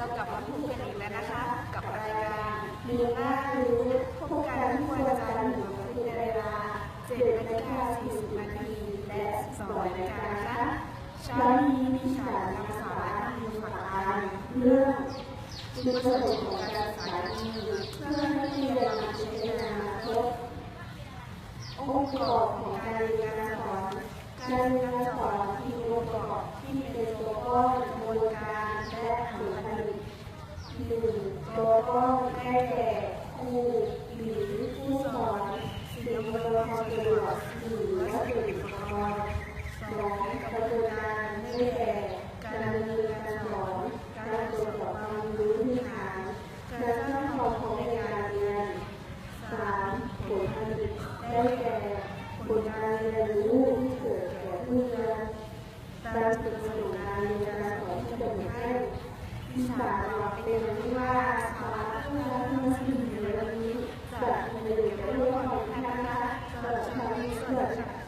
เรากลับมาพบกันอีกแล้วนะคะ กับรายการดูหน้ารู้พบกันทุกวันจันทร์ถึงวันพุธในเวลา7นาฬิกา40นาทีและ12นาฬิกานะคะเช้านี้มีฉันนำสาระมีฝากอานเรื่องจุดประสงค์ของการศึกษาดีเพื่อให้เรียนมาใช้ในอนาคตองค์ประกอบของการเรียนการสอนการเรียนการสอนที่มีองค์ประกอบที่เป็นตัวก้อนกระบวนการและผล หนึ่งตัวก้อนได้แก่ครูหรือผู้สอนสิ่งอำนวความสะดวกหรือวัสดุอุปกรณ์สองกระบวนการได้แก่การดำเนินการสอนการตรวจสอบความรู้พื้นฐานการสร้างความพร้อมในการเรียนสามผลผลิตได้แก่ผลการเรียนรู้ที่เกิดแก่ผู้เรียนการฝึกฝนการเรียนการสอนที่กำห เป็นว่าภาวะที่เาเมื่อสิ่งเหล่านี้เกิดในเรื่องของธนะคะเกิดในเรื่อง